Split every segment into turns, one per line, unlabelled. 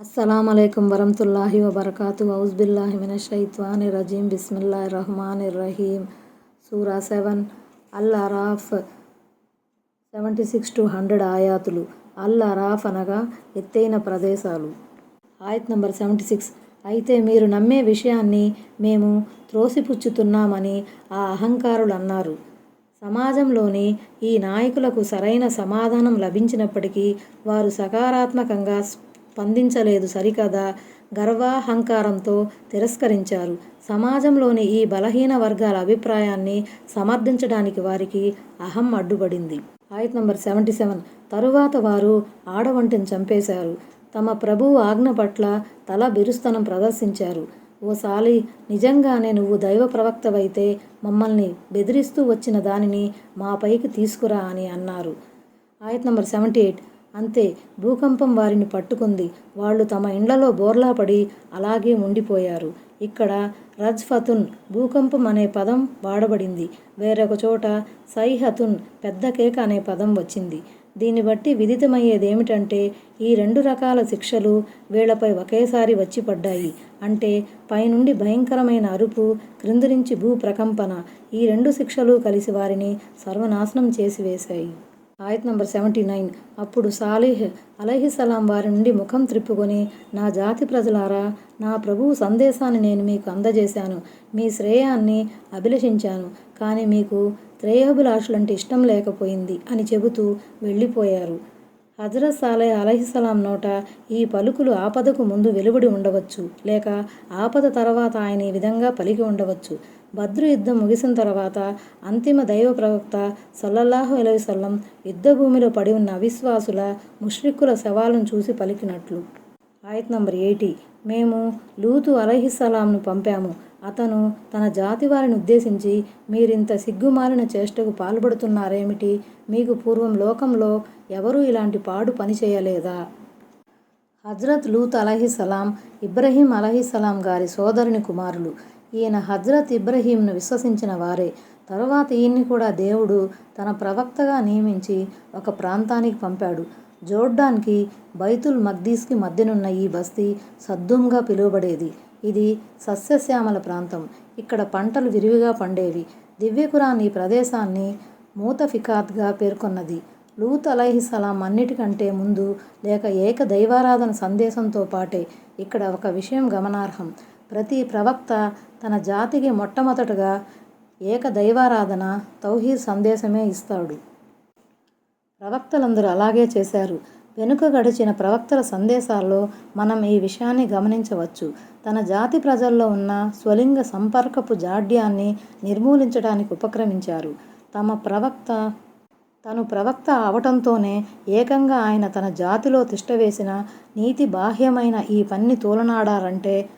అస్సలం అయికం వరహతుల్లాహి వబర్కాతు ఔజ్బిల్లాహి మినషైత్వాని రజీం బిస్మిల్లా రహమాన్ రహీం సూరా seven. Al Araf seventy six two hundred ఆయాతులు. అల్ అరాఫ్ అనగా ఎత్తైన ప్రదేశాలు. ఆయత్ నంబర్ సెవెంటీ సిక్స్. అయితే మీరు నమ్మే విషయాన్ని మేము త్రోసిపుచ్చుతున్నామని ఆ అహంకారులు అన్నారు. సమాజంలోని ఈ నాయకులకు సరైన సమాధానం లభించినప్పటికీ వారు సకారాత్మకంగా స్పందించలేదు సరికదా గర్వాహంకారంతో తిరస్కరించారు. సమాజంలోని ఈ బలహీన వర్గాల అభిప్రాయాన్ని సమర్థించడానికి వారికి అహం అడ్డుపడింది. ఆయత్ నంబర్ సెవెంటీ సెవెన్. తరువాత వారు ఆడవంటిని చంపేశారు. తమ ప్రభువు ఆజ్ఞ పట్ల తల బిరుస్తనం ప్రదర్శించారు. ఓ సాలి నిజంగానే నువ్వు దైవ ప్రవక్తవైతే మమ్మల్ని బెదిరిస్తూ వచ్చిన దానిని మా పైకి తీసుకురా అని అన్నారు. ఆయత్ నంబర్ సెవెంటీ ఎయిట్. అంతే భూకంపం వారిని పట్టుకుంది. వాళ్ళు తమ ఇండ్లలో బోర్లాపడి అలాగే ఉండిపోయారు. ఇక్కడ రజ్ఫతున్ భూకంపం అనే పదం వాడబడింది. వేరొక చోట సైహతున్ పెద్ద కేక అనే పదం వచ్చింది. దీన్ని బట్టి విదితమయ్యేదేమిటంటే ఈ రెండు రకాల శిక్షలు వీళ్ళపై ఒకేసారి వచ్చి పడ్డాయి. అంటే పైనుండి భయంకరమైన అరుపు క్రింది నుంచి భూ ప్రకంపన ఈ రెండు శిక్షలు కలిసి వారిని సర్వనాశనం చేసివేశాయి. ఆయత్ నంబర్ సెవెంటీ నైన్. అప్పుడు సాలిహ్ అలహిసలాం వారి నుండి ముఖం త్రిప్పుకొని నా జాతి ప్రజలారా నా ప్రభువు సందేశాన్ని నేను మీకు అందజేశాను. మీ శ్రేయాన్ని అభిలషించాను. కానీ మీకు శ్రేయోభిలాషులంటే ఇష్టం లేకపోయింది అని చెబుతూ వెళ్ళిపోయారు. హజరత్ సాలే అలహిసలాం నోట ఈ పలుకులు ఆపదకు ముందు వెలువడి ఉండవచ్చు. లేక ఆపద తర్వాత ఆయన ఈ విధంగా పలికి ఉండవచ్చు. బద్రు యుద్ధం ముగిసిన తర్వాత అంతిమ దైవ ప్రవక్త సల్లల్లాహు అలవిసల్లం యుద్ధ భూమిలో పడి ఉన్న అవిశ్వాసుల ముష్రిక్కుల శవాలను చూసి పలికినట్లు. ఆయత్ నంబర్ ఎయిటీ. మేము లూతు అలహిస్సలాంను పంపాము. అతను తన జాతి వారిని ఉద్దేశించి మీరింత సిగ్గుమాలిన చేష్టకు పాల్పడుతున్నారేమిటి? మీకు పూర్వం లోకంలో ఎవరూ ఇలాంటి పాడు పని చేయలేదా హజ్రత్ లూత్ అలహిసలాం ఇబ్రహీం అలహిసలాం గారి సోదరుని కుమారులు. ఈయన హజ్రత్ ఇబ్రహీంను విశ్వసించిన వారే. తరువాత ఈయన్ని కూడా దేవుడు తన ప్రవక్తగా నియమించి ఒక ప్రాంతానికి పంపాడు. జోర్డాన్కి బైతుల్ మగ్దీస్కి మధ్యనున్న ఈ బస్తీ సద్దుంగా పిలువబడేది. ఇది సస్యశ్యామల ప్రాంతం. ఇక్కడ పంటలు విరివిగా పండేవి. దివ్యకురాన్ ఈ ప్రదేశాన్ని మూతఫికాత్గా పేర్కొన్నది. లూత్ అలహిసలాం అన్నిటికంటే ముందు లేక ఏక దైవారాధన సందేశంతో పాటే ఇక్కడ ఒక విషయం గమనార్హం. ప్రతి ప్రవక్త తన జాతికి మొట్టమొదటగా ఏక దైవారాధన తౌహీద్ సందేశమే ఇస్తాడు. ప్రవక్తలందరూ అలాగే చేశారు. వెనుక గడిచిన ప్రవక్తల సందేశాల్లో మనం ఈ విషయాన్ని గమనించవచ్చు. తన జాతి ప్రజల్లో ఉన్న స్వలింగ సంపర్కపు జాడ్యాన్ని నిర్మూలించడానికి ఉపక్రమించారు. తమ ప్రవక్త తను ప్రవక్త అవటంతోనే ఏకంగా ఆయన తన జాతిలో తిష్టవేసిన నీతి బాహ్యమైన ఈ పన్ని తోలనాడారంటే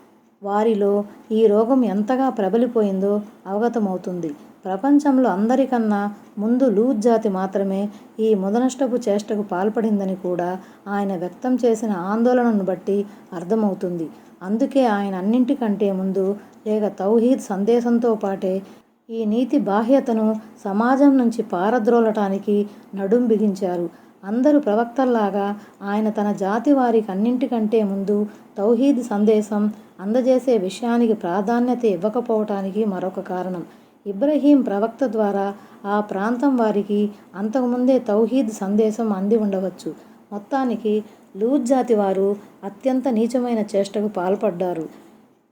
వారిలో ఈ రోగం ఎంతగా ప్రబలిపోయిందో అవగతమవుతుంది. ప్రపంచంలో అందరికన్నా ముందు లూజ్ జాతి మాత్రమే ఈ ముదనష్టపు చేష్టకు పాల్పడిందని కూడా ఆయన వ్యక్తం చేసిన ఆందోళనను బట్టి అర్థమవుతుంది. అందుకే ఆయన అన్నింటికంటే ముందు లేక తౌహీద్ సందేశంతో పాటే ఈ నీతి బాహ్యతను సమాజం నుంచి పారద్రోలటానికి నడుం బిగించారు. అందరూ ప్రవక్తల్లాగా ఆయన తన జాతి వారికి అన్నింటికంటే ముందు తౌహీద్ సందేశం అందజేసే విషయానికి ప్రాధాన్యత ఇవ్వకపోవటానికి మరొక కారణం. ఇబ్రహీం ప్రవక్త ద్వారా ఆ ప్రాంతం వారికి అంతకుముందే తౌహీద్ సందేశం అంది ఉండవచ్చు. మొత్తానికి లూజ్ జాతి వారు అత్యంత నీచమైన చేష్టకు పాల్పడ్డారు.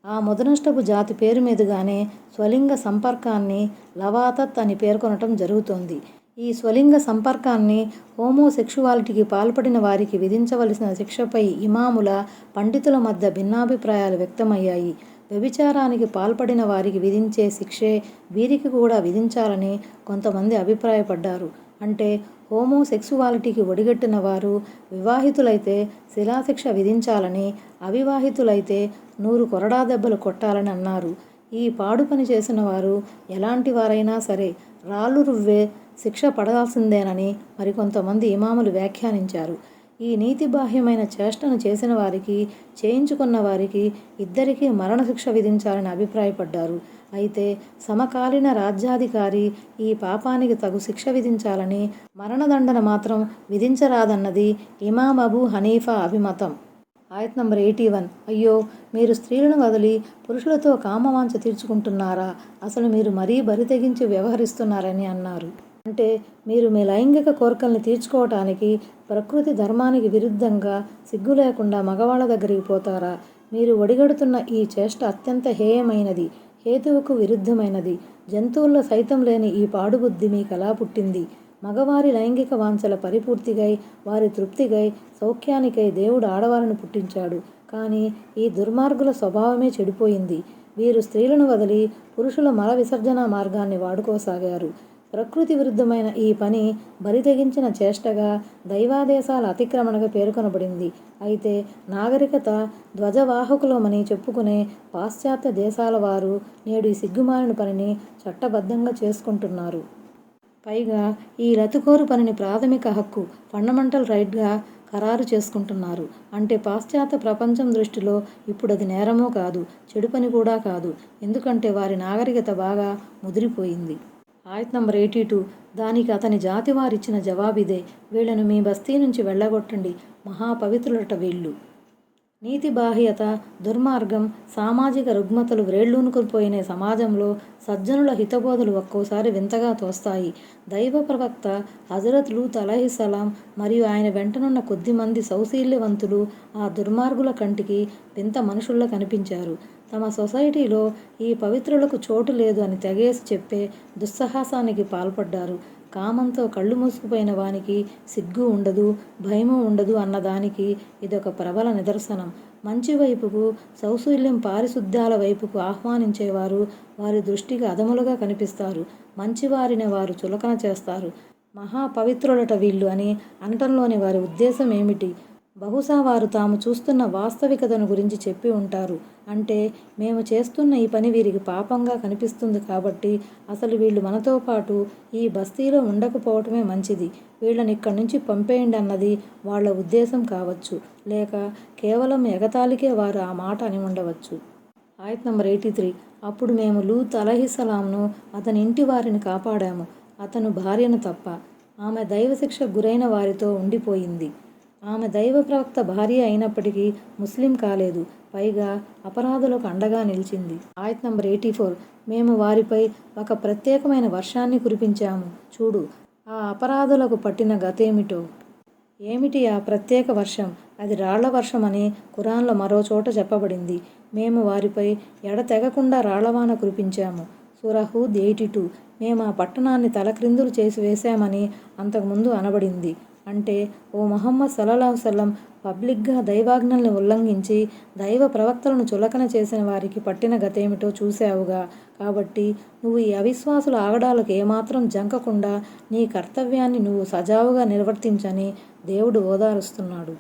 ఆ ముదనష్టపు జాతి పేరు మీదుగానే స్వలింగ సంపర్కాన్ని లవాతత్ అని పేర్కొనటం జరుగుతోంది. ఈ స్వలింగ సంపర్కాన్ని హోమోసెక్షువాలిటీకి పాల్పడిన వారికి విధించవలసిన శిక్షపై ఇమాముల పండితుల మధ్య భిన్నాభిప్రాయాలు వ్యక్తమయ్యాయి. వ్యభిచారానికి పాల్పడిన వారికి విధించే శిక్షే వీరికి కూడా విధించాలని కొంతమంది అభిప్రాయపడ్డారు. అంటే హోమోసెక్సువాలిటీకి ఒడిగట్టిన వారు వివాహితులైతే శిలాశిక్ష విధించాలని అవివాహితులైతే నూరు కొరడా దెబ్బలు కొట్టాలని అన్నారు. ఈ పాడు పని చేసిన వారు ఎలాంటి వారైనా సరే రాళ్ళు రువ్వే శిక్ష పడాల్సిందేనని మరికొంతమంది ఇమాములు వ్యాఖ్యానించారు. ఈ నీతిబాహ్యమైన చేష్టను చేసిన వారికి చేయించుకున్న వారికి ఇద్దరికీ మరణశిక్ష విధించాలని అభిప్రాయపడ్డారు. అయితే సమకాలీన రాజ్యాధికారి ఈ పాపానికి తగు శిక్ష విధించాలని మరణదండన మాత్రం విధించరాదన్నది ఇమాం అబూ హనీఫా అభిమతం. ఆయత్ నంబర్ ఎయిటీ వన్. అయ్యో మీరు స్త్రీలను వదిలి పురుషులతో కామవాంఛ తీర్చుకుంటున్నారా? అసలు మీరు మరీ బరి తెగించి వ్యవహరిస్తున్నారని అన్నారు. అంటే మీరు మీ లైంగిక కోరికల్ని తీర్చుకోవటానికి ప్రకృతి ధర్మానికి విరుద్ధంగా సిగ్గు లేకుండా మగవాళ్ళ దగ్గరికి పోతారా? మీరు ఒడిగడుతున్న ఈ చేష్ట అత్యంత హేయమైనది హేతువుకు విరుద్ధమైనది. జంతువుల్లో సైతం లేని ఈ పాడుబుద్ధి మీకెలా పుట్టింది. మగవారి లైంగిక వాంఛల పరిపూర్తిగై వారి తృప్తిగై సౌఖ్యానికై దేవుడు ఆడవారిని పుట్టించాడు. కానీ ఈ దుర్మార్గుల స్వభావమే చెడిపోయింది. వీరు స్త్రీలను వదిలి పురుషుల మల విసర్జన మార్గాన్ని వాడుకోసాగారు. ప్రకృతి విరుద్ధమైన ఈ పని బరితెగించిన చేష్టగా దైవాదేశాల అతిక్రమణగా పేర్కొనబడింది. అయితే నాగరికత ధ్వజవాహకులమని చెప్పుకునే పాశ్చాత్య దేశాల వారు నేడు ఈ సిగ్గుమాలిన పనిని చట్టబద్ధంగా చేసుకుంటున్నారు. పైగా ఈ లతుకోరు పనిని ప్రాథమిక హక్కు ఫండమెంటల్ రైట్గా ఖరారు చేసుకుంటున్నారు. అంటే పాశ్చాత్య ప్రపంచం దృష్టిలో ఇప్పుడు అది నేరమో కాదు చెడు పని కూడా కాదు. ఎందుకంటే వారి నాగరికత బాగా ముదిరిపోయింది. ఆయత్ నంబర్ ఎయిటీ టూ. దానికి అతని జాతి వారిచ్చిన జవాబిదే. వీళ్ళను మీ బస్తీ నుంచి వెళ్ళగొట్టండి. మహాపవిత్రులట వీళ్ళు. నీతి బాహ్యత దుర్మార్గం సామాజిక రుగ్మతలు వ్రేళ్ళూనుకుపోయిన సమాజంలో సజ్జనుల హితబోధలు ఒక్కోసారి వింతగా తోస్తాయి. దైవ ప్రవక్త హజరత్ లూత్ అలహిసలాం మరియు ఆయన వెంటనున్న కొద్దిమంది సౌశీల్యవంతులు ఆ దుర్మార్గుల కంటికి వింత మనుషుల్లో కనిపించారు. తమ సొసైటీలో ఈ పవిత్రులకు చోటు లేదు అని తెగేసి చెప్పే దుస్సాహసానికి పాల్పడ్డారు. కామంతో కళ్ళు మూసుకుపోయిన వానికి సిగ్గు ఉండదు భయము ఉండదు అన్నదానికి ఇదొక ప్రబల నిదర్శనం. మంచి వైపుకు సౌశల్యం పారిశుద్ధ్యాల వైపుకు ఆహ్వానించేవారు వారి దృష్టికి అదములుగా కనిపిస్తారు. మంచివారిని వారు చులకన చేస్తారు. మహాపవిత్రులట వీళ్ళు అని అనటంలోని వారి ఉద్దేశం ఏమిటి? బహుశా వారు తాము చూస్తున్న వాస్తవికతను గురించి చెప్పి ఉంటారు. అంటే మేము చేస్తున్న ఈ పని వీరికి పాపంగా కనిపిస్తుంది కాబట్టి అసలు వీళ్ళు మనతో పాటు ఈ బస్తీలో ఉండకపోవటమే మంచిది. వీళ్ళని ఇక్కడి నుంచి పంపేయండి అన్నది వాళ్ళ ఉద్దేశం కావచ్చు. లేక కేవలం ఎగతాళికే వారు ఆ మాట అని ఉండవచ్చు. ఆయత్ నంబర్ ఎయిటీ త్రీ. అప్పుడు మేము లూత్ అలహిసలాంను అతని ఇంటి వారిని కాపాడాము. అతను భార్యను తప్ప ఆమె దైవశిక్ష గురైన వారితో ఉండిపోయింది. ఆమె దైవ ప్రవక్త భార్య అయినప్పటికీ ముస్లిం కాలేదు. పైగా అపరాధులకు అండగా నిలిచింది. ఆయత్ నంబర్ ఎయిటీ ఫోర్. మేము వారిపై ఒక ప్రత్యేకమైన వర్షాన్ని కురిపించాము. చూడు ఆ అపరాధులకు పట్టిన గతేమిటో? ఏమిటి ఆ ప్రత్యేక వర్షం? అది రాళ్ళ వర్షం అని కురాన్లో మరో చోట చెప్పబడింది. మేము వారిపై ఎడతెగకుండా రాళ్ళవాన కురిపించాము. సురహూద్ ఎయిటీ టూ. మేము ఆ పట్టణాన్ని తలక్రిందులు చేసి వేశామని అంతకుముందు అనబడింది. అంటే ఓ మహమ్మద్ సల్లల్లాహు సల్లం పబ్లిక్గా దైవాజ్ఞల్ని ఉల్లంఘించి దైవ ప్రవక్తలను చులకన చేసిన వారికి పట్టిన గతేమిటో చూశావుగా. కాబట్టి నువ్వు ఈ అవిశ్వాసుల ఆగడాలకు ఏమాత్రం జంకకుండా నీ కర్తవ్యాన్ని నువ్వు సజావుగా నిర్వర్తించని దేవుడు ఓదారుస్తున్నాడు.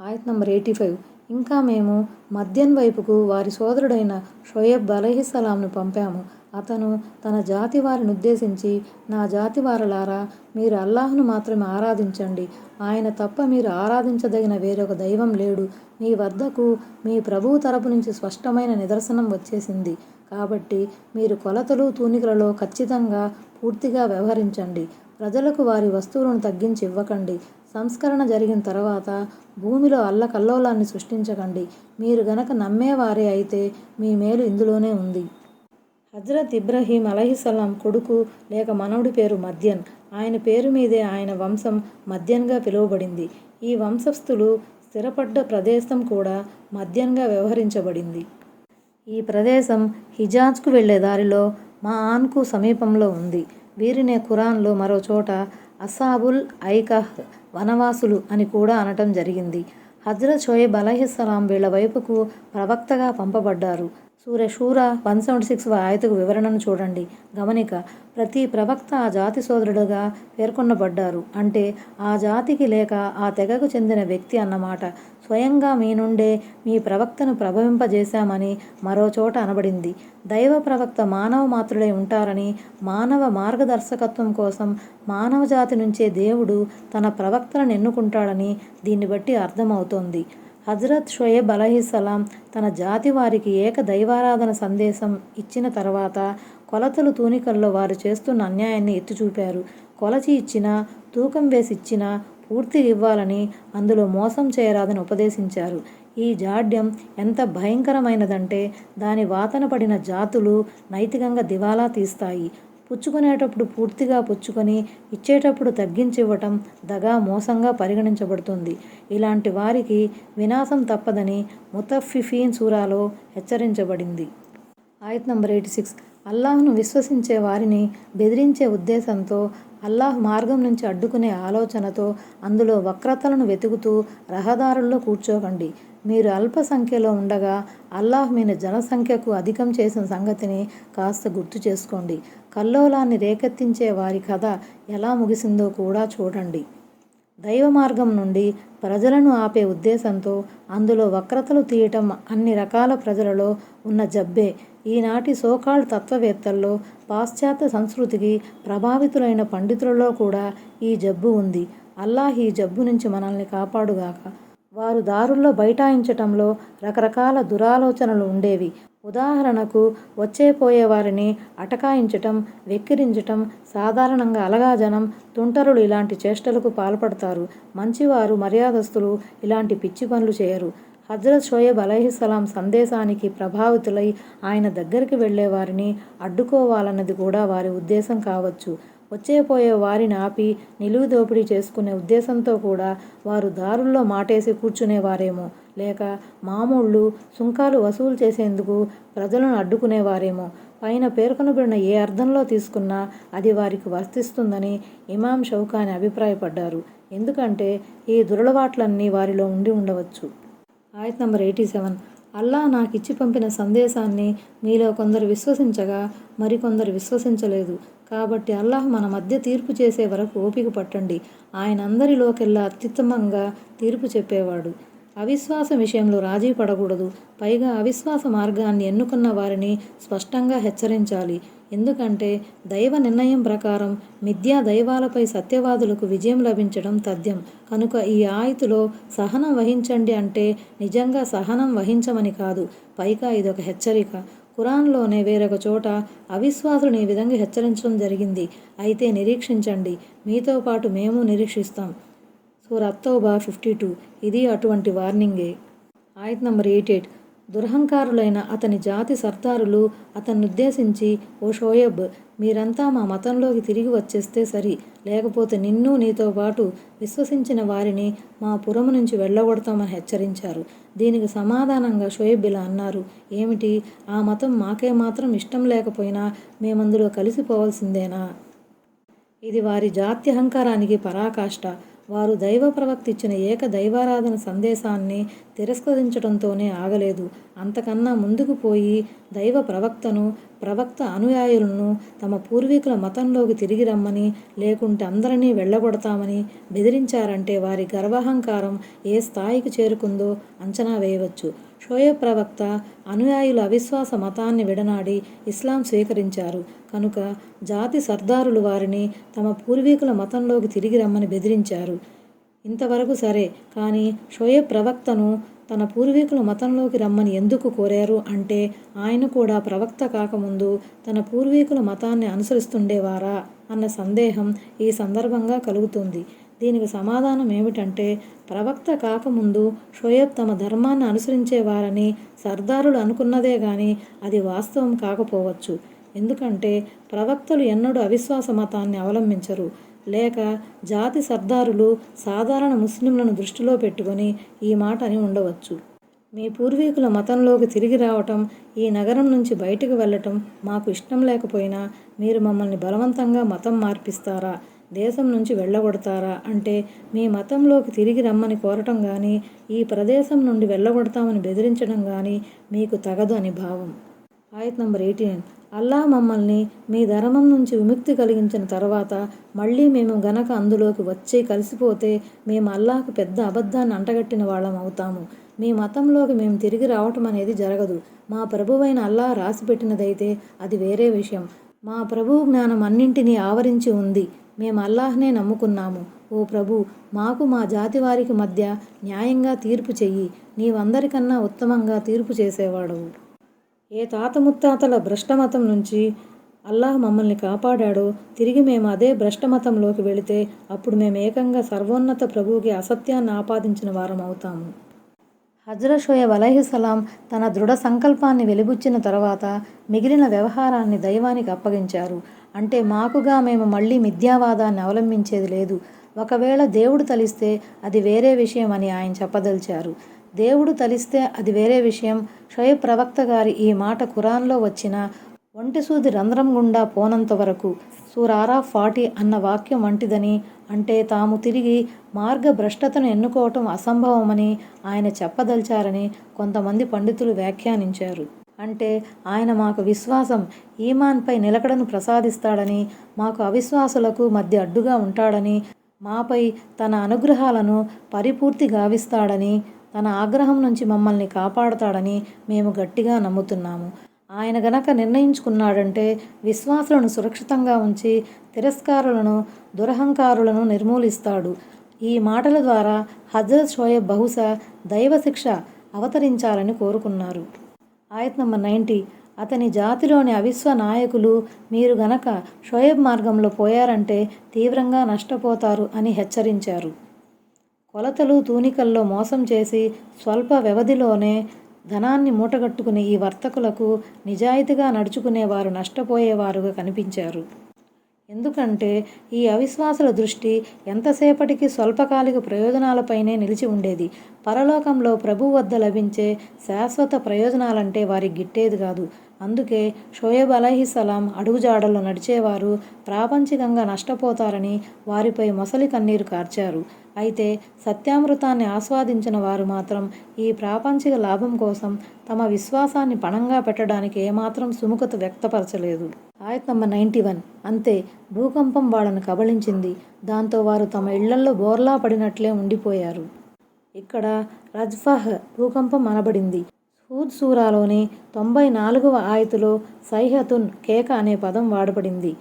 ఆయత్ నంబర్ ఎయిటీ ఫైవ్. ఇంకా మేము మద్యన్ వైపుకు వారి సోదరుడైన షోయబ్ అలహిసలాంను పంపాము. అతను తన జాతి వారిని ఉద్దేశించి నా జాతి వారలారా మీరు అల్లాహ్ను మాత్రమే ఆరాధించండి. ఆయన తప్ప మీరు ఆరాధించదగిన వేరొక దైవం లేడు. మీ వద్దకు మీ ప్రభువు తరపు నుంచి స్పష్టమైన నిదర్శనం వచ్చేసింది. కాబట్టి మీరు కొలతలు తూనికలలో ఖచ్చితంగా పూర్తిగా వ్యవహరించండి. ప్రజలకు వారి వస్తువులను తగ్గించి ఇవ్వకండి. సంస్కరణ జరిగిన తర్వాత భూమిలో అల్లకల్లోలాన్ని సృష్టించకండి. మీరు గనక నమ్మేవారే అయితే మీ మేలు ఇందులోనే ఉంది. హజ్రత్ ఇబ్రహీం అలహిసలాం కొడుకు లేక మనవుడి పేరు మద్యన్. ఆయన పేరు మీదే ఆయన వంశం మద్యన్గా పిలువబడింది. ఈ వంశస్థులు స్థిరపడ్డ ప్రదేశం కూడా మద్యన్గా వ్యవహరించబడింది. ఈ ప్రదేశం హిజాజ్కు వెళ్ళే దారిలో మా ఆన్కు సమీపంలో ఉంది. వీరినే ఖురాన్లో మరో చోట అసాబుల్ ఐకహ్ వనవాసులు అని కూడా అనటం జరిగింది. హజ్రత్ షోయబ్ అలహిస్సలాం వీళ్ళ వైపుకు ప్రవక్తగా పంపబడ్డారు. సూర్య శూర వన్ సెవెంటీ సిక్స్ ఆయతకు వివరణను చూడండి. గమనిక ప్రతి ప్రవక్త ఆ జాతి సోదరుడుగా పేర్కొనబడ్డారు. అంటే ఆ జాతికి లేక ఆ తెగకు చెందిన వ్యక్తి అన్నమాట. స్వయంగా మీ నుండే మీ ప్రవక్తను ప్రభవింపజేశామని మరో చోట అనబడింది. దైవ ప్రవక్త మానవ మాత్రుడై ఉంటారని మానవ మార్గదర్శకత్వం కోసం మానవ జాతి నుంచే దేవుడు తన ప్రవక్తలను ఎన్నుకుంటాడని దీన్ని బట్టి అర్థమవుతోంది. హజరత్ షోయబ్ అలహిస్సలాం తన జాతి వారికి ఏక దైవారాధన సందేశం ఇచ్చిన తర్వాత కొలతలు తూనికల్లో వారు చేస్తున్న అన్యాయాన్ని ఎత్తి చూపారు కొలచి ఇచ్చినా తూకం వేసి ఇచ్చినా పూర్తి ఇవ్వాలని అందులో మోసం చేయరాదని ఉపదేశించారు. ఈ జాడ్యం ఎంత భయంకరమైనదంటే దాని వాతన పడిన జాతులు నైతికంగా దివాలా తీస్తాయి. పుచ్చుకునేటప్పుడు పూర్తిగా పుచ్చుకొని ఇచ్చేటప్పుడు తగ్గించివ్వటం దగా మోసంగా పరిగణించబడుతుంది. ఇలాంటి వారికి వినాశం తప్పదని ముతఫిఫీన్ సూరాలో హెచ్చరించబడింది. ఆయత్ నంబర్ ఎయిటీ సిక్స్. అల్లాహ్ను విశ్వసించే వారిని బెదిరించే ఉద్దేశంతో అల్లాహ్ మార్గం నుంచి అడ్డుకునే ఆలోచనతో అందులో వక్రతలను వెతుకుతూ రహదారుల్లో కూర్చోకండి. మీరు అల్ప సంఖ్యలో ఉండగా అల్లాహ్ మీన జనసంఖ్యకు అధికం చేసిన సంగతిని కాస్త గుర్తు చేసుకోండి. కల్లోలాన్ని రేకెత్తించే వారి కథ ఎలా ముగిసిందో కూడా చూడండి. దైవ మార్గం నుండి ప్రజలను ఆపే ఉద్దేశంతో అందులో వక్రతలు తీయటం అన్ని రకాల ప్రజలలో ఉన్న జబ్బే. ఈనాటి సోకాల్ తత్వవేత్తల్లో పాశ్చాత్య సంస్కృతికి ప్రభావితులైన పండితులలో కూడా ఈ జబ్బు ఉంది. అల్లాహ్ ఈ జబ్బు నుంచి మనల్ని కాపాడుగాక. వారు దారుల్లో బైఠాయించటంలో రకరకాల దురాలోచనలు ఉండేవి. ఉదాహరణకు వచ్చే పోయే వారిని అటకాయించటం వెక్కిరించటం సాధారణంగా అలగాజనం తుంటరులు ఇలాంటి చేష్టలకు పాల్పడతారు. మంచివారు మర్యాదస్తులు ఇలాంటి పిచ్చి పనులు చేయరు. హజ్రత్ షోయబ్ అలహిస్సలాం సందేశానికి ప్రభావితులై ఆయన దగ్గరికి వెళ్ళే వారిని అడ్డుకోవాలన్నది కూడా వారి ఉద్దేశం కావచ్చు. వచ్చే పోయే వారిని ఆపి నిలువు దోపిడీ చేసుకునే ఉద్దేశంతో కూడా వారు దారుల్లో మాటేసి కూర్చునేవారేమో. లేక మామూళ్ళు సుంకాలు వసూలు చేసేందుకు ప్రజలను అడ్డుకునేవారేమో. పైన పేర్కొనబడిన ఏ అర్థంలో తీసుకున్నా అది వారికి వర్తిస్తుందని ఇమాం షౌకాని అభిప్రాయపడ్డారు. ఎందుకంటే ఈ దురలవాట్లన్నీ వారిలో ఉండి ఉండవచ్చు. ఆయత్ నంబర్ ఎయిటీ సెవెన్. అల్లా నాకు ఇచ్చి పంపిన సందేశాన్ని మీలో కొందరు విశ్వసించగా మరికొందరు విశ్వసించలేదు. కాబట్టి అల్లాహ్ మన మధ్య తీర్పు చేసే వరకు ఓపిక పట్టండి. ఆయన అందరిలోకెల్లా అత్యుత్తమంగా తీర్పు చెప్పేవాడు. అవిశ్వాసం విషయంలో రాజీ పడకూడదు. పైగా అవిశ్వాస మార్గాన్ని ఎన్నుకున్న వారిని స్పష్టంగా హెచ్చరించాలి. ఎందుకంటే దైవ నిర్ణయం ప్రకారం మిథ్యా దైవాలపై సత్యవాదులకు విజయం లభించడం తథ్యం. కనుక ఈ ఆయుతులో సహనం వహించండి అంటే నిజంగా సహనం వహించమని కాదు. పైగా ఇదొక హెచ్చరిక. ఖురాన్లోనే వేరొక చోట అవిశ్వాసులను ఈ విధంగా హెచ్చరించడం జరిగింది. అయితే నిరీక్షించండి. మీతో పాటు మేము నిరీక్షిస్తాం. సూరత్తోబా ఫిఫ్టీ టూ. ఇది అటువంటి వార్నింగే. ఆయత్ నంబర్ ఎయిట్ ఎయిట్. దురహంకారులైన అతని జాతి సర్దారులు అతన్ని ఉద్దేశించి ఓ షోయబ్ మీరంతా మా మతంలోకి తిరిగి వచ్చేస్తే సరి. లేకపోతే నిన్ను నీతో పాటు విశ్వసించిన వారిని మా పురము నుంచి వెళ్ళగొడతామని హెచ్చరించారు. దీనికి సమాధానంగా షోయబ్ ఇలా అన్నారు. ఏమిటి? ఆ మతం మాకే మాత్రం ఇష్టం లేకపోయినా మేమందులో కలిసిపోవాల్సిందేనా? ఇది వారి జాత్యహంకారానికి పరాకాష్ట. వారు దైవ ప్రవక్త ఇచ్చిన ఏక దైవారాధన సందేశాన్ని తిరస్కరించడంతోనే ఆగలేదు. అంతకన్నా ముందుకు పోయి దైవ ప్రవక్తను ప్రవక్త అనుయాయులను తమ పూర్వీకుల మతంలోకి తిరిగి రమ్మని లేకుంటే అందరినీ వెళ్ళగొడతామని బెదిరించారంటే వారి గర్వహంకారం ఏ స్థాయికి చేరుకుందో అంచనా వేయవచ్చు. షోయబ్ ప్రవక్త అనుయాయుల అవిశ్వాస మతాన్ని విడనాడి ఇస్లాం స్వీకరించారు. కనుక జాతి సర్దారులు వారిని తమ పూర్వీకుల మతంలోకి తిరిగి రమ్మని బెదిరించారు. ఇంతవరకు సరే కానీ షోయబ్ ప్రవక్తను తన పూర్వీకుల మతంలోకి రమ్మని ఎందుకు కోరారు అంటే ఆయన కూడా ప్రవక్త కాకముందు తన పూర్వీకుల మతాన్ని అనుసరిస్తుండేవారా అన్న సందేహం ఈ సందర్భంగా కలుగుతుంది. దీనికి సమాధానం ఏమిటంటే ప్రవక్త కాకముందు షోయబ్ తమ ధర్మాన్ని అనుసరించేవారని సర్దారులు అనుకున్నదే కానీ అది వాస్తవం కాకపోవచ్చు. ఎందుకంటే ప్రవక్తలు ఎన్నడూ అవిశ్వాస మతాన్ని అవలంబించరు. లేక జాతి సర్దారులు సాధారణ ముస్లింలను దృష్టిలో పెట్టుకొని ఈ మాట అని ఉండవచ్చు. మీ పూర్వీకుల మతంలోకి తిరిగి రావటం ఈ నగరం నుంచి బయటకు వెళ్ళటం మాకు ఇష్టం లేకపోయినా మీరు మమ్మల్ని బలవంతంగా మతం మార్పిస్తారా? దేశం నుంచి వెళ్ళగొడతారా? అంటే మీ మతంలోకి తిరిగి రమ్మని కోరటం కానీ ఈ ప్రదేశం నుండి వెళ్ళగొడతామని బెదిరించడం కానీ మీకు తగదు అని భావం. ఆయత్ నంబర్ ఎయిటీన్. అల్లా మమ్మల్ని మీ ధర్మం నుంచి విముక్తి కలిగించిన తర్వాత మళ్ళీ మేము గనక అందులోకి వచ్చి కలిసిపోతే మేము అల్లాకు పెద్ద అబద్ధాన్ని అంటగట్టిన వాళ్ళం అవుతాము. మీ మతంలోకి మేము తిరిగి రావటం అనేది జరగదు. మా ప్రభువైన అల్లా రాసిపెట్టినదైతే అది వేరే విషయం. మా ప్రభు జ్ఞానం అన్నింటినీ ఆవరించి ఉంది. మేము అల్లాహ్నే నమ్ముకున్నాము. ఓ ప్రభు మాకు మా జాతి వారికి మధ్య న్యాయంగా తీర్పు చెయ్యి. నీవందరికన్నా ఉత్తమంగా తీర్పు చేసేవాడవు. ఏ తాత ముత్తాతల భ్రష్టమతం నుంచి అల్లాహ్ మమ్మల్ని కాపాడాడో తిరిగి మేము అదే భ్రష్టమతంలోకి వెళితే అప్పుడు మేము ఏకంగా సర్వోన్నత ప్రభువుకి అసత్యాన్ని ఆపాదించిన వారం అవుతాము. హజ్రత్ షోయబ్ అలైహిస్సలాం తన దృఢ సంకల్పాన్ని వెలిబుచ్చిన తర్వాత మిగిలిన వ్యవహారాన్ని దైవానికి అప్పగించారు. అంటే మాకుగా మేము మళ్ళీ మిథ్యావాదాన్ని అవలంబించేది లేదు. ఒకవేళ దేవుడు తలిస్తే అది వేరే విషయం అని ఆయన చెప్పదలిచారు. దేవుడు తలిస్తే అది వేరే విషయం. క్షయ ప్రవక్త గారి ఈ మాట ఖురాన్లో వచ్చిన ఒంటి సూది రంధ్రం గుండా పోనంత వరకు సూరారా ఫాటి అన్న వాక్యం వంటిదని అంటే తాము తిరిగి మార్గభ్రష్టతను ఎన్నుకోవటం అసంభవమని ఆయన చెప్పదలిచారని కొంతమంది పండితులు వ్యాఖ్యానించారు. అంటే ఆయన మాకు విశ్వాసం. ఈమాన్పై నిలకడను ప్రసాదిస్తాడని మాకు అవిశ్వాసులకు మధ్య అడ్డుగా ఉంటాడని మాపై తన అనుగ్రహాలను పరిపూర్తి గావిస్తాడని తన ఆగ్రహం నుంచి మమ్మల్ని కాపాడతాడని మేము గట్టిగా నమ్ముతున్నాము. ఆయన గనక నిర్ణయించుకున్నాడంటే విశ్వాసులను సురక్షితంగా ఉంచి తిరస్కారులను దురహంకారులను నిర్మూలిస్తాడు. ఈ మాటల ద్వారా హజరత్ షోయబ్ బహుశా దైవశిక్ష అవతరించాలని కోరుకున్నారు. ఆయత్ నంబర్ నైంటీ. అతని జాతిలోని అవిశ్వ నాయకులు మీరు గనక షోయబ్ మార్గంలో పోయారంటే తీవ్రంగా నష్టపోతారు అని హెచ్చరించారు. కొలతలు తూనికల్లో మోసం చేసి స్వల్ప వ్యవధిలోనే ధనాన్ని మూటగట్టుకునే ఈ వర్తకులకు నిజాయితీగా నడుచుకునేవారు నష్టపోయేవారుగా కనిపించారు. ఎందుకంటే ఈ అవిశ్వాసుల దృష్టి ఎంతసేపటికి స్వల్పకాలిక ప్రయోజనాలపైనే నిలిచి ఉండేది. పరలోకంలో ప్రభు వద్ద లభించే శాశ్వత ప్రయోజనాలంటే వారికి గిట్టేది కాదు. అందుకే షోయబ్ అలహిసలాం అడుగుజాడల్లో నడిచేవారు ప్రాపంచికంగా నష్టపోతారని వారిపై మొసలి కన్నీరు కార్చారు. అయితే సత్యామృతాన్ని ఆస్వాదించిన వారు మాత్రం ఈ ప్రాపంచిక లాభం కోసం తమ విశ్వాసాన్ని పణంగా పెట్టడానికి ఏమాత్రం సుముఖత వ్యక్తపరచలేదు. ఆయత్ నంబర్ నైంటీ వన్. అంతే భూకంపం వాళ్ళను కబళించింది. దాంతో వారు తమ ఇళ్ళల్లో బోర్లా పడినట్లే ఉండిపోయారు. ఇక్కడ రజ్ఫహ్ భూకంపం అనబడింది. హూద్ సూరాలోని తొంభై నాలుగవ ఆయతులో సైహతున్ కేక అనే పదం వాడబడింది.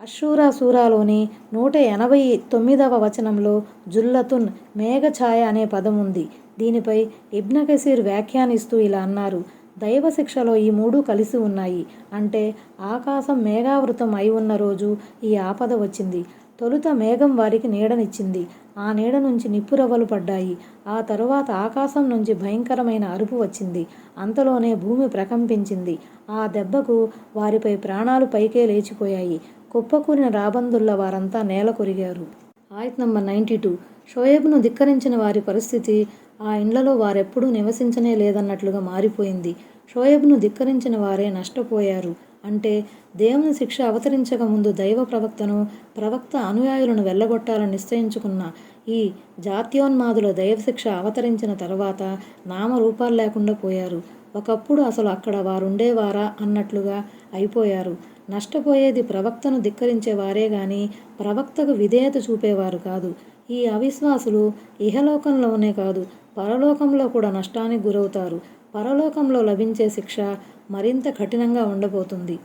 అషూరా సూరాలోని నూట ఎనభై తొమ్మిదవ వచనంలో జుల్లతున్ మేఘఛాయ అనే పదం ఉంది. దీనిపై ఇబ్న కసీర్ వ్యాఖ్యానిస్తూ ఇలా అన్నారు దైవ శిక్షలో ఈ మూడు కలిసి ఉన్నాయి. అంటే ఆకాశం మేఘావృతం అయి ఉన్న రోజు ఈ ఆపద వచ్చింది. తొలుత మేఘం వారికి నీడనిచ్చింది. ఆ నీడ నుంచి నిప్పురవ్వలు పడ్డాయి. ఆ తరువాత ఆకాశం నుంచి భయంకరమైన అరుపు వచ్చింది. అంతలోనే భూమి ప్రకంపించింది. ఆ దెబ్బకు వారిపై ప్రాణాలు పైకే లేచిపోయాయి. కుప్పకూరిన రాబందుల్ల వారంతా నేల కొరిగారు. ఆయత్ నంబర్ నైంటీ టూ షోయబ్ను ధిక్కరించిన వారి పరిస్థితి ఆ ఇండ్లలో వారెప్పుడూ నివసించనే లేదన్నట్లుగా మారిపోయింది. షోయబ్ను ధిక్కరించిన వారే నష్టపోయారు. అంటే దేవుని శిక్ష అవతరించక ముందు దైవ ప్రవక్తను ప్రవక్త అనుయాయులను వెళ్ళగొట్టాలని నిశ్చయించుకున్న ఈ జాత్యోన్మాదుల దైవశిక్ష అవతరించిన తర్వాత నామరూపాలు లేకుండా పోయారు. ఒకప్పుడు అసలు అక్కడ వారుండేవారా అన్నట్లుగా అయిపోయారు. నష్టపోయేది ప్రవక్తను ధిక్కరించే వారే గాని ప్రవక్తకు విధేయత చూపేవారు కాదు. ఈ అవిశ్వాసులు ఇహలోకంలోనే కాదు పరలోకంలో కూడా నష్టానికి గురవుతారు. పరలోకంలో లభించే శిక్ష మరింత కఠినంగా ఉండబోతుంది.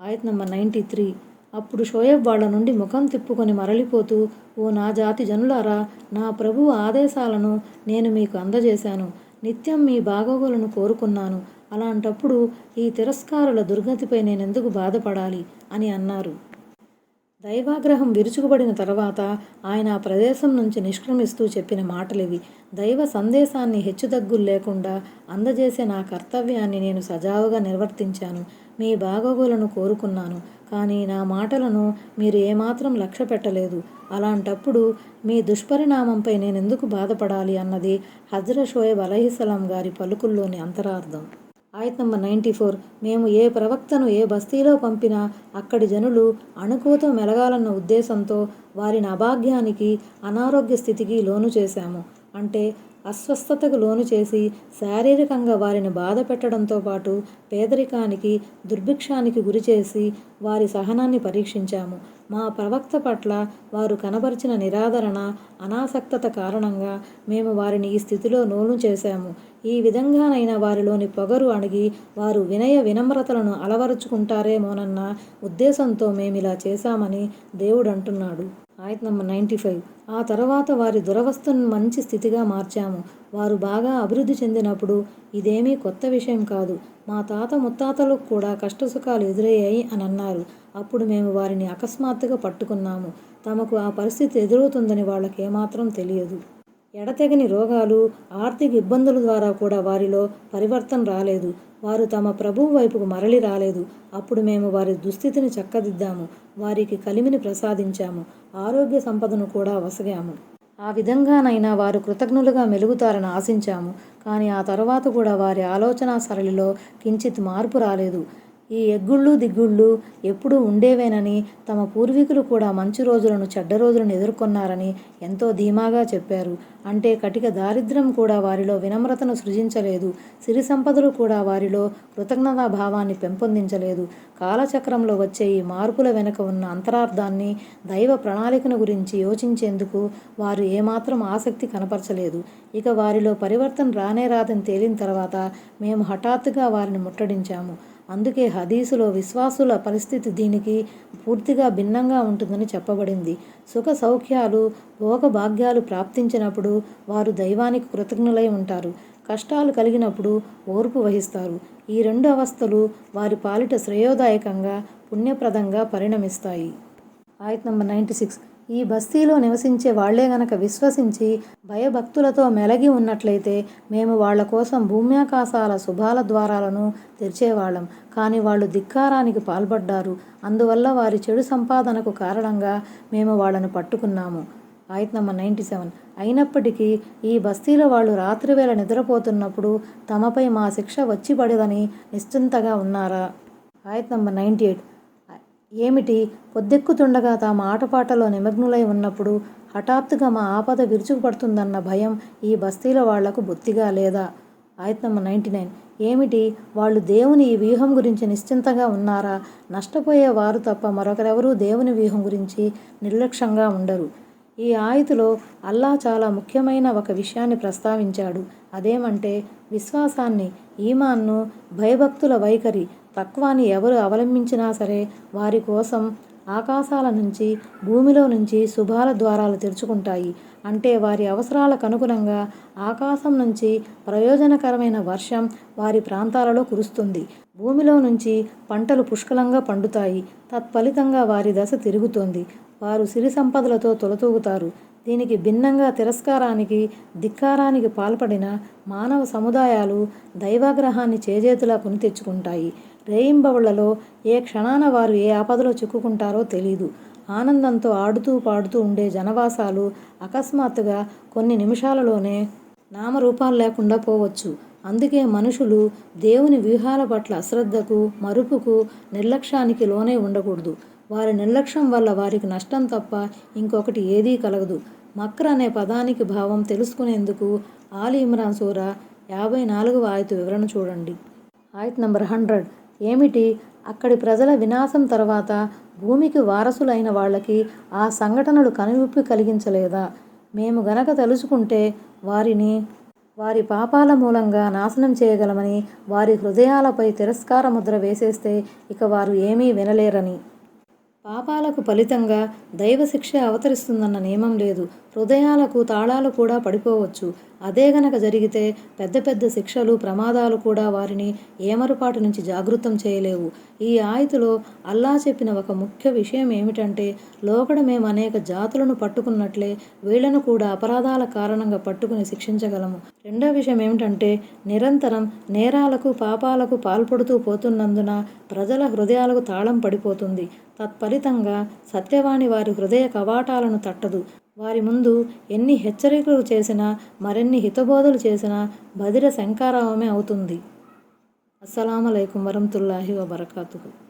ఆయత్ నంబర్ నైంటీ త్రీ. అప్పుడు షోయబ్ వాళ్ళ నుండి ముఖం తిప్పుకొని మరలిపోతూ ఓ నా జాతి జనులారా నా ప్రభువు ఆదేశాలను నేను మీకు అందజేశాను. నిత్యం మీ బాగోగులను కోరుకున్నాను. అలాంటప్పుడు ఈ తిరస్కారుల దుర్గతిపై నేనెందుకు బాధపడాలి? అని అన్నారు. దైవాగ్రహం విరుచుకుపడిన తర్వాత ఆయన ఆ ప్రదేశం నుంచి నిష్క్రమిస్తూ చెప్పిన మాటలివి. దైవ సందేశాన్ని హెచ్చుతగ్గులు లేకుండా అందజేసే నా కర్తవ్యాన్ని నేను సజావుగా నిర్వర్తించాను. మీ బాగోగులను కోరుకున్నాను. కానీ నా మాటలను మీరు ఏమాత్రం లక్ష్య పెట్టలేదు అలాంటప్పుడు మీ దుష్పరిణామంపై నేనెందుకు బాధపడాలి అన్నది హజ్ర షోయబ్ అలహిసలాం గారి పలుకుల్లోని అంతరార్థం. ఆయత్ నంబర్ నైంటీ ఫోర్. మేము ఏ ప్రవక్తను ఏ బస్తీలో పంపినా అక్కడి జనులు అణుకువతో మెలగాలన్న ఉద్దేశంతో వారిని అభాగ్యానికి అనారోగ్య స్థితికి లోను చేశాము. అంటే అస్వస్థతకు లోను చేసి శారీరకంగా వారిని బాధ పెట్టడంతో పాటు పేదరికానికి దుర్భిక్షానికి గురిచేసి వారి సహనాన్ని పరీక్షించాము. మా ప్రవక్త పట్ల వారు కనబరిచిన నిరాదరణ అనాసక్తత కారణంగా మేము వారిని ఈ స్థితిలో నోలు చేశాము. ఈ విధంగానైనా వారిలోని పొగరు అణిగి వారు వినయ వినమ్రతలను అలవరుచుకుంటారేమోనన్న ఉద్దేశంతో మేమిలా చేశామని దేవుడు అంటున్నాడు. ఆయత్ నంబర్ నైంటీ ఫైవ్. ఆ తర్వాత వారి దురవస్థను మంచి స్థితిగా మార్చాము. వారు బాగా అభివృద్ధి చెందినప్పుడు ఇదేమీ కొత్త విషయం కాదు. మా తాత ముత్తాతలకు కూడా కష్టసుఖాలు ఎదురయ్యాయి అని అన్నారు. అప్పుడు మేము వారిని అకస్మాత్తుగా పట్టుకున్నాము. తమకు ఆ పరిస్థితి ఎదురవుతుందని వాళ్ళకి ఏమాత్రం తెలియదు. ఎడతెగని రోగాలు ఆర్థిక ఇబ్బందుల ద్వారా కూడా వారిలో పరివర్తన రాలేదు. వారు తమ ప్రభువు వైపుకు మరలి రాలేదు. అప్పుడు మేము వారి దుస్థితిని చక్కదిద్దాము. వారికి కలిమిని ప్రసాదించాము. ఆరోగ్య సంపదను కూడా వసగాము. ఆ విధంగానైనా వారు కృతజ్ఞులుగా మెలుగుతారని ఆశించాము. కానీ ఆ తర్వాత కూడా వారి ఆలోచన సరళిలో కించిత్ మార్పు రాలేదు. ఈ ఎగ్గుళ్ళు దిగ్గుళ్ళు ఎప్పుడూ ఉండేవేనని తమ పూర్వీకులు కూడా మంచి రోజులను చెడ్డ రోజులను ఎదుర్కొన్నారని ఎంతో ధీమాగా చెప్పారు. అంటే కటిక దారిద్ర్యం కూడా వారిలో వినమ్రతను సృజించలేదు. సిరి సంపదలు కూడా వారిలో కృతజ్ఞతా భావాన్ని పెంపొందించలేదు. కాలచక్రంలో వచ్చే ఈ మార్పుల వెనుక ఉన్న అంతరార్థాన్ని దైవ ప్రణాళికను గురించి యోచించేందుకు వారు ఏమాత్రం ఆసక్తి కనపరచలేదు. ఇక వారిలో పరివర్తన రానే రాదని తేలిన తర్వాత మేము హఠాత్తుగా వారిని ముట్టడించాము. అందుకే హదీసులో విశ్వాసుల పరిస్థితి దీనికి పూర్తిగా భిన్నంగా ఉంటుందని చెప్పబడింది. సుఖ సౌఖ్యాలు భోగభాగ్యాలు ప్రాప్తించినప్పుడు వారు దైవానికి కృతజ్ఞులై ఉంటారు. కష్టాలు కలిగినప్పుడు ఓర్పు వహిస్తారు. ఈ రెండు అవస్థలు వారి పాలిట శ్రేయోదాయకంగా పుణ్యప్రదంగా పరిణమిస్తాయి. ఆయత్ నంబర్ నైంటీ సిక్స్. ఈ బస్తీలో నివసించే వాళ్ళే గనక విశ్వసించి భయభక్తులతో మెలగి ఉన్నట్లయితే మేము వాళ్ళ కోసం భూమ్యాకాశాల శుభాల ద్వారాలను తెరిచేవాళ్ళం. కానీ వాళ్ళు ధిక్కారానికి పాల్పడ్డారు. అందువల్ల వారి చెడు సంపాదనకు కారణంగా మేము వాళ్ళను పట్టుకున్నాము. ఆయత్ నంబర్ నైంటీ సెవెన్. అయినప్పటికీ ఈ బస్తీలో వాళ్ళు రాత్రివేళ నిద్రపోతున్నప్పుడు తమపై మా శిక్ష వచ్చి పడదని నిశ్చింతగా ఉన్నారా? ఆయత్ నంబర్ నైంటీ ఎయిట్. ఏమిటి? పొద్దెక్కుతుండగా తాము ఆటపాటలో నిమగ్నులై ఉన్నప్పుడు హఠాత్తుగా మా ఆపద విరుచుకుపడుతుందన్న భయం ఈ బస్తీల వాళ్ళకు బొత్తిగా లేదా? ఆయత్ నైంటీ నైన్. ఏమిటి? వాళ్ళు దేవుని ఈ వ్యూహం గురించి నిశ్చింతగా ఉన్నారా? నష్టపోయే వారు తప్ప మరొకరెవరూ దేవుని వ్యూహం గురించి నిర్లక్ష్యంగా ఉండరు. ఈ ఆయుతిలో అల్లా చాలా ముఖ్యమైన ఒక విషయాన్ని ప్రస్తావించాడు. అదేమంటే విశ్వాసాన్ని ఈమాన్ను భయభక్తుల వైఖరి తత్వాన్ని ఎవరు అవలంబించినా సరే వారి కోసం ఆకాశాల నుంచి భూమిలో నుంచి శుభాల ద్వారాలు తెరుచుకుంటాయి. అంటే వారి అవసరాలకు అనుగుణంగా ఆకాశం నుంచి ప్రయోజనకరమైన వర్షం వారి ప్రాంతాలలో కురుస్తుంది. భూమిలో నుంచి పంటలు పుష్కలంగా పండుతాయి. తత్ఫలితంగా వారి దశ తిరుగుతోంది. వారు సిరి సంపదలతో తొలతూగుతారు. దీనికి భిన్నంగా తిరస్కారానికి ధిక్కారానికి పాల్పడిన మానవ సముదాయాలు దైవాగ్రహాన్ని చేజేతులా కొని తెచ్చుకుంటాయి. రేయింబవళ్ళలో ఏ క్షణాన వారు ఏ ఆపదలో చిక్కుకుంటారో తెలీదు. ఆనందంతో ఆడుతూ పాడుతూ ఉండే జనవాసాలు అకస్మాత్తుగా కొన్ని నిమిషాలలోనే నామరూపాలు లేకుండా పోవచ్చు. అందుకే మనుషులు దేవుని వ్యూహాల పట్ల అశ్రద్ధకు మరుపుకు నిర్లక్ష్యానికి లోనే ఉండకూడదు. వారి నిర్లక్ష్యం వల్ల వారికి నష్టం తప్ప ఇంకొకటి ఏదీ కలగదు. మక్ర అనే పదానికి భావం తెలుసుకునేందుకు ఆలి ఇమ్రాన్ సూరా యాభై నాలుగవ ఆయత వివరణ చూడండి. ఆయత్ నంబర్ హండ్రెడ్. ఏమిటి? అక్కడి ప్రజల వినాశం తర్వాత భూమికి వారసులైన వాళ్ళకి ఆ సంఘటనలు కనువిప్పి కలిగించలేదా? మేము గనక తలుచుకుంటే వారిని వారి పాపాల మూలంగా నాశనం చేయగలమని వారి హృదయాలపై తిరస్కార ముద్ర వేసేస్తే ఇక వారు ఏమీ వినలేరని. పాపాలకు ఫలితంగా దైవశిక్ష అవతరిస్తుందన్న నియమం లేదు. హృదయాలకు తాళాలు కూడా పడిపోవచ్చు. అదే గనక జరిగితే పెద్ద పెద్ద శిక్షలు ప్రమాదాలు కూడా వారిని ఏమరుపాటు నుంచి జాగృతం చేయలేవు. ఈ ఆయుతులో అల్లా చెప్పిన ఒక ముఖ్య విషయం ఏమిటంటే లోకడ మేము అనేక జాతులను పట్టుకున్నట్లే వీళ్ళను కూడా అపరాధాల కారణంగా పట్టుకుని శిక్షించగలము. రెండో విషయం ఏమిటంటే నిరంతరం నేరాలకు పాపాలకు పాల్పడుతూ పోతున్నందున ప్రజల హృదయాలకు తాళం పడిపోతుంది. తత్ఫలితంగా సత్యవాణి వారి హృదయ కవాటాలను తట్టదు. వారి ముందు ఎన్ని హెచ్చరికలు చేసినా మరెన్ని హితబోధలు చేసినా బదిర శంకారావమే అవుతుంది. అస్సలం అలైకుం వరహతుల్లాహి వబర్కాతుహు.